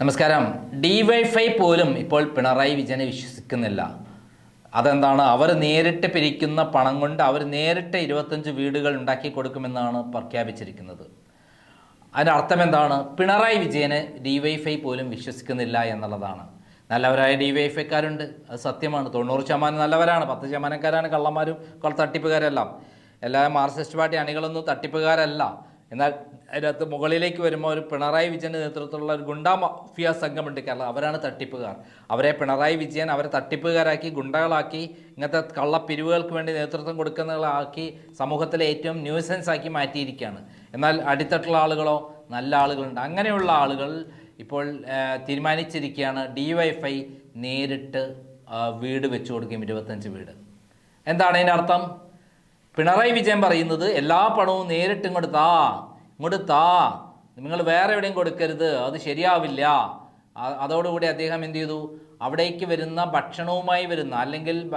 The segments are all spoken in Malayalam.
നമസ്കാരം. ഡി ഡിവൈഫൈ പോലും ഇപ്പോൾ പിണറായി വിജയനെ വിശ്വസിക്കുന്നില്ല. അതെന്താണ്? അവർ നേരിട്ട് പിരിക്കുന്ന പണം കൊണ്ട് അവർ നേരിട്ട് ഇരുപത്തഞ്ച് വീടുകൾ ഉണ്ടാക്കി കൊടുക്കുമെന്നാണ് പ്രഖ്യാപിച്ചിരിക്കുന്നത്. അതിന്റെ അർത്ഥം എന്താണ്? പിണറായി വിജയനെ ഡി ഡിവൈഫൈ പോലും വിശ്വസിക്കുന്നില്ല എന്നുള്ളതാണ്. നല്ലവരായ ഡി ഡിവൈഫൈക്കാരുണ്ട് അത് സത്യമാണ്. തൊണ്ണൂറ് ശതമാനം നല്ലവരാണ്. പത്ത് ശതമാനക്കാരാണ് കള്ളന്മാരും കൊള്ള തട്ടിപ്പുകാരെല്ലാം. എല്ലാ മാർക്സിസ്റ്റ് പാർട്ടി അണികളൊന്നും തട്ടിപ്പുകാരല്ല. എന്നാൽ അതിനകത്ത് മുകളിലേക്ക് വരുമ്പോൾ ഒരു പിണറായി വിജയന്റെ നേതൃത്വത്തിലുള്ള ഒരു ഗുണ്ടാ മഫിയ സംഘമുണ്ട് കേരളം. അവരാണ് തട്ടിപ്പുകാർ. അവരെ പിണറായി വിജയൻ അവരെ തട്ടിപ്പുകാരാക്കി ഗുണ്ടകളാക്കി ഇങ്ങനത്തെ കള്ളപ്പിരിവുകൾക്ക് വേണ്ടി നേതൃത്വം കൊടുക്കുന്നതാക്കി സമൂഹത്തിലെ ഏറ്റവും ന്യൂസൻസ് ആക്കി മാറ്റിയിരിക്കുകയാണ്. എന്നാൽ അടിത്തട്ടുള്ള ആളുകളോ നല്ല ആളുകളുണ്ട്. അങ്ങനെയുള്ള ആളുകൾ ഇപ്പോൾ തീരുമാനിച്ചിരിക്കുകയാണ് ഡി വൈഫൈ നേരിട്ട് വീട് വെച്ചു കൊടുക്കും ഇരുപത്തഞ്ച് വീട്. എന്താണ് അതിന്റെ അർത്ഥം? പിണറായി വിജയൻ പറയുന്നത് എല്ലാ പണവും നേരിട്ട് ഇങ്ങോട്ട് താ ഇങ്ങോട്ട് താ. നിങ്ങൾ വേറെ എവിടെയും കൊടുക്കരുത് അത് ശരിയാവില്ല. അതോടുകൂടി അദ്ദേഹം എന്ത് ചെയ്തു? അവിടേക്ക് വരുന്ന ഭക്ഷണവുമായി വരുന്ന അല്ലെങ്കിൽ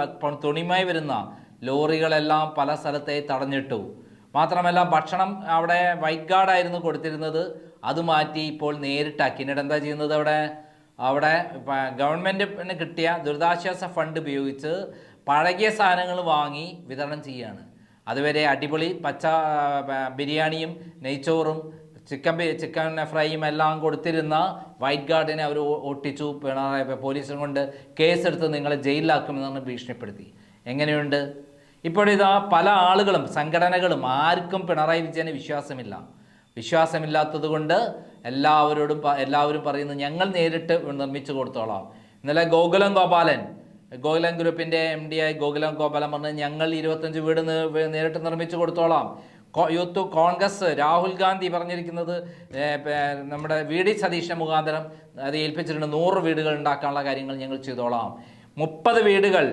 തുണിയുമായി വരുന്ന ലോറികളെല്ലാം പല സ്ഥലത്തെ തടഞ്ഞിട്ടു. മാത്രമല്ല ഭക്ഷണം അവിടെ വൈറ്റ് ഗാർഡായിരുന്നു കൊടുത്തിരുന്നത്. അത് മാറ്റി ഇപ്പോൾ നേരിട്ടാക്കി. എന്നിട്ട് എന്താ ചെയ്യുന്നത് അവിടെ? അവിടെ ഗവൺമെന്റിന് കിട്ടിയ ദുരിതാശ്വാസ ഫണ്ട് ഉപയോഗിച്ച് പഴകിയ സാധനങ്ങൾ വാങ്ങി വിതരണം ചെയ്യുകയാണ് അതുവരെ അടിപൊളി പച്ച ബിരിയാണിയും നെയ്ച്ചോറും ചിക്കൻ ചിക്കൻ ഫ്രൈയും എല്ലാം കൊടുത്തിരുന്ന വൈറ്റ് ഗാർഡിനെ അവർ ഒട്ടിച്ചു പിണറായി പോലീസും കൊണ്ട് കേസെടുത്ത് നിങ്ങളെ ജയിലിലാക്കുമെന്നാണ് ഭീഷണിപ്പെടുത്തി. എങ്ങനെയുണ്ട്? ഇപ്പോഴിതാ പല ആളുകളും സംഘടനകളും ആർക്കും പിണറായി വിജയന് വിശ്വാസമില്ല. വിശ്വാസമില്ലാത്തത് കൊണ്ട് എല്ലാവരോടും എല്ലാവരും പറയുന്നു ഞങ്ങൾ നേരിട്ട് നിർമ്മിച്ചു കൊടുത്തോളാം. ഇന്നലെ ഗോകുലം ഗോപാലൻ ഗോകുലം ഗ്രൂപ്പിന്റെ എം ഡി ആയി ഗോകുലം ഗോപാലൻ പറഞ്ഞ് ഞങ്ങൾ ഇരുപത്തഞ്ച് വീട് നേരിട്ട് നിർമ്മിച്ചു കൊടുത്തോളാം. യൂത്ത് കോൺഗ്രസ് രാഹുൽ ഗാന്ധി പറഞ്ഞിരിക്കുന്നത് നമ്മുടെ വി ഡി സതീശൻ മുഖാന്തരം അത് ഏൽപ്പിച്ചിട്ടുണ്ട് നൂറ് വീടുകൾ ഉണ്ടാക്കാനുള്ള കാര്യങ്ങൾ ഞങ്ങൾ ചെയ്തോളാം. മുപ്പത് വീടുകൾ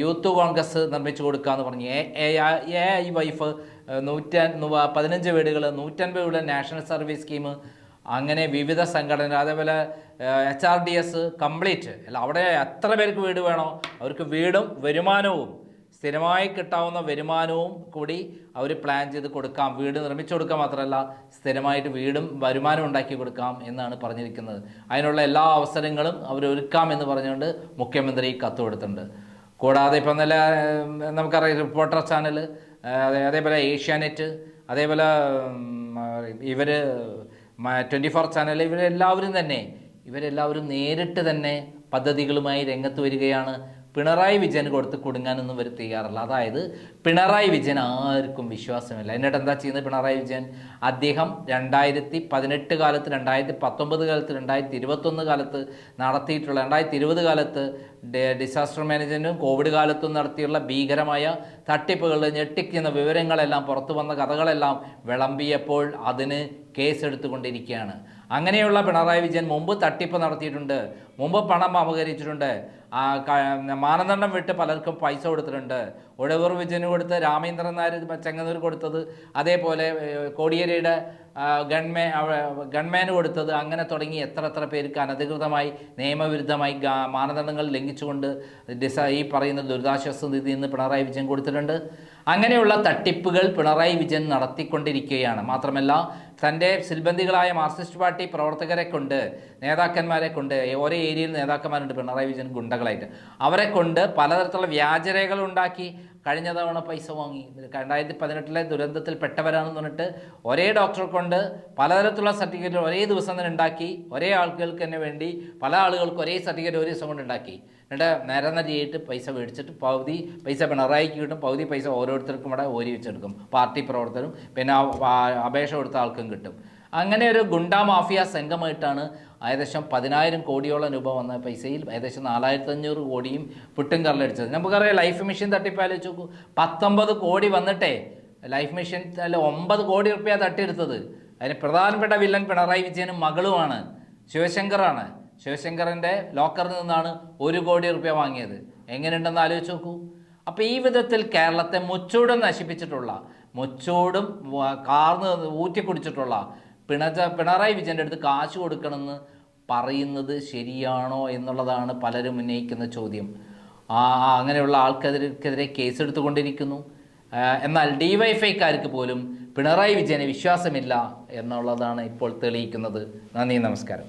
യൂത്ത് കോൺഗ്രസ് നിർമ്മിച്ചു കൊടുക്കുക എന്ന് പറഞ്ഞു. എ ഐ വൈഫ് നൂറ്റ പതിനഞ്ച് വീടുകൾ നൂറ്റൻപത് വീട് നാഷണൽ സർവീസ് സ്കീം അങ്ങനെ വിവിധ സംഘടന അതേപോലെ H R D S complete. അല്ല അവിടെ എത്ര പേർക്ക് വീട് വേണോ അവർക്ക് വീടും വരുമാനവും സ്ഥിരമായി കിട്ടാവുന്ന വരുമാനവും കൂടി അവർ പ്ലാൻ ചെയ്ത് കൊടുക്കാം. വീട് നിർമ്മിച്ചു കൊടുക്കുക മാത്രമല്ല സ്ഥിരമായിട്ട് വീടും വരുമാനം ഉണ്ടാക്കി കൊടുക്കാം എന്നാണ് പറഞ്ഞിരിക്കുന്നത്. അതിനുള്ള എല്ലാ അവസരങ്ങളും അവർ ഒരുക്കാം എന്ന് പറഞ്ഞുകൊണ്ട് മുഖ്യമന്ത്രി കത്ത് കൊടുത്തിട്ടുണ്ട്. കൂടാതെ ഇപ്പം നല്ല നമുക്കറിയാം റിപ്പോർട്ടർ ചാനൽ അതേപോലെ ഏഷ്യാനെറ്റ് അതേപോലെ ഇവർ ട്വന്റി ഫോർ ചാനൽ ഇവരെല്ലാവരും തന്നെ ഇവരെല്ലാവരും നേരിട്ട് തന്നെ പദ്ധതികളുമായി രംഗത്ത് വരികയാണ്. പിണറായി വിജയന് കൊടുത്ത് കുടുങ്ങാനൊന്നും ഇവർ തയ്യാറല്ല. അതായത് പിണറായി വിജയൻ ആർക്കും വിശ്വാസമില്ല. എന്നിട്ട് എന്താ ചെയ്യുന്നത് പിണറായി വിജയൻ? അദ്ദേഹം രണ്ടായിരത്തി പതിനെട്ട് കാലത്ത് രണ്ടായിരത്തി പത്തൊമ്പത് കാലത്ത് രണ്ടായിരത്തി ഇരുപത്തൊന്ന് കാലത്ത് നടത്തിയിട്ടുള്ള രണ്ടായിരത്തി ഇരുപത് കാലത്ത് ഡിസാസ്റ്റർ മാനേജ്മെന്റും കോവിഡ് കാലത്തും നടത്തിയുള്ള ഭീകരമായ തട്ടിപ്പുകൾ ഞെട്ടിക്കുന്ന വിവരങ്ങളെല്ലാം പുറത്തു വന്ന കഥകളെല്ലാം വിളമ്പിയപ്പോൾ അതിന് കേസെടുത്തുകൊണ്ടിരിക്കുകയാണ്. അങ്ങനെയുള്ള പിണറായി വിജയൻ മുമ്പ് തട്ടിപ്പ് നടത്തിയിട്ടുണ്ട്. മുമ്പ് പണം ക- മാനദണ്ഡം വിട്ട് പലർക്കും പൈസ കൊടുത്തിട്ടുണ്ട്. ഒഴവൂർ വിജയന് കൊടുത്ത് രാമേന്ദ്രൻ നായർ ചെങ്ങന്നൂർ കൊടുത്തത്. അതേപോലെ കോടിയേരിയുടെ ഗൺമേ ഗൺമാന് കൊടുത്തത്. അങ്ങനെ തുടങ്ങി എത്ര എത്ര പേർക്ക് അനധികൃതമായി നിയമവിരുദ്ധമായി മാനദണ്ഡങ്ങൾ ലംഘിച്ചുകൊണ്ട് ഡിസ ഈ പറയുന്ന ദുരിതാശ്വാസ നിധി നിന്ന് പിണറായി വിജയൻ കൊടുത്തിട്ടുണ്ട്. അങ്ങനെയുള്ള തട്ടിപ്പുകൾ പിണറായി വിജയൻ നടത്തിക്കൊണ്ടിരിക്കുകയാണ്. മാത്രമല്ല തന്റെ സിൽബന്ധികളായ മാർക്സിസ്റ്റ് പാർട്ടി പ്രവർത്തകരെ കൊണ്ട് നേതാക്കന്മാരെ കൊണ്ട് ഓരോ ഏരിയയിൽ നേതാക്കന്മാരുണ്ട് പിണറായി വിജയൻ ഗുണ്ടകളായിട്ട്. അവരെ കൊണ്ട് പലതരത്തിലുള്ള വ്യാജരേഖകൾ ഉണ്ടാക്കി കഴിഞ്ഞ തവണ പൈസ വാങ്ങി. രണ്ടായിരത്തി പതിനെട്ടിലെ ദുരന്തത്തിൽ പെട്ടവരാണെന്ന് പറഞ്ഞിട്ട് ഒരേ ഡോക്ടറെ കൊണ്ട് പലതരത്തിലുള്ള സർട്ടിഫിക്കറ്റ് ഒരേ ദിവസം തന്നെ ഉണ്ടാക്കി. ഒരേ ആളുകൾക്ക് തന്നെ വേണ്ടി പല ആളുകൾക്ക് ഒരേ സർട്ടിഫിക്കറ്റ് ഒരു ദിവസം കൊണ്ട് ഉണ്ടാക്കി. എന്നിട്ട് നിരനരിയായിട്ട് പൈസ മേടിച്ചിട്ട് പകുതി പൈസ പിണറായിക്ക് കിട്ടും. പകുതി പൈസ ഓരോരുത്തർക്കും ഇവിടെ ഓരി വെച്ചെടുക്കും. പാർട്ടി പ്രവർത്തനം പിന്നെ അപേക്ഷ കൊടുത്ത ആൾക്കും കിട്ടും. അങ്ങനെ ഒരു ഗുണ്ട മാഫിയ സംഘമായിട്ടാണ് ഏകദേശം പതിനായിരം കോടിയോളം രൂപ വന്ന പൈസയിൽ ഏകദേശം നാലായിരത്തി അഞ്ഞൂറ് കോടിയും പുട്ടും കറലടിച്ചത് നമുക്കറിയാം ലൈഫ് മിഷൻ തട്ടിപ്പാലോചിച്ച് നോക്കൂ. പത്തൊമ്പത് കോടി വന്നിട്ടേ ലൈഫ് മിഷൻ അല്ല ഒമ്പത് കോടി റുപ്യ തട്ടിയെടുത്തത്. അതിന് പ്രധാനപ്പെട്ട വില്ലൻ പിണറായി വിജയനും മകളുമാണ് ശിവശങ്കറാണ്. ശിവശങ്കറിന്റെ ലോക്കറിൽ നിന്നാണ് ഒരു കോടി റുപ്യ വാങ്ങിയത്. എങ്ങനെയുണ്ടെന്ന് ആലോചിച്ച് നോക്കൂ. അപ്പോൾ ഈ വിധത്തിൽ കേരളത്തെ മുച്ചൂടും നശിപ്പിച്ചിട്ടുള്ള മുച്ചൂടും കാർന്ന് ഊറ്റി പിണച്ച പിണറായി വിജയന്റെ അടുത്ത് കാശ് കൊടുക്കണമെന്ന് പറയുന്നത് ശരിയാണോ എന്നുള്ളതാണ് പലരും ഉന്നയിക്കുന്ന ചോദ്യം. ആ അങ്ങനെയുള്ള ആൾക്കെതിരെക്കെതിരെ കേസെടുത്തുകൊണ്ടിരിക്കുന്നു. എന്നാൽ ഡിവൈഫൈക്കാർക്ക് പോലും പിണറായി വിജയനെ വിശ്വാസമില്ല എന്നുള്ളതാണ് ഇപ്പോൾ തെളിയിക്കുന്നത്. നന്ദി നമസ്കാരം.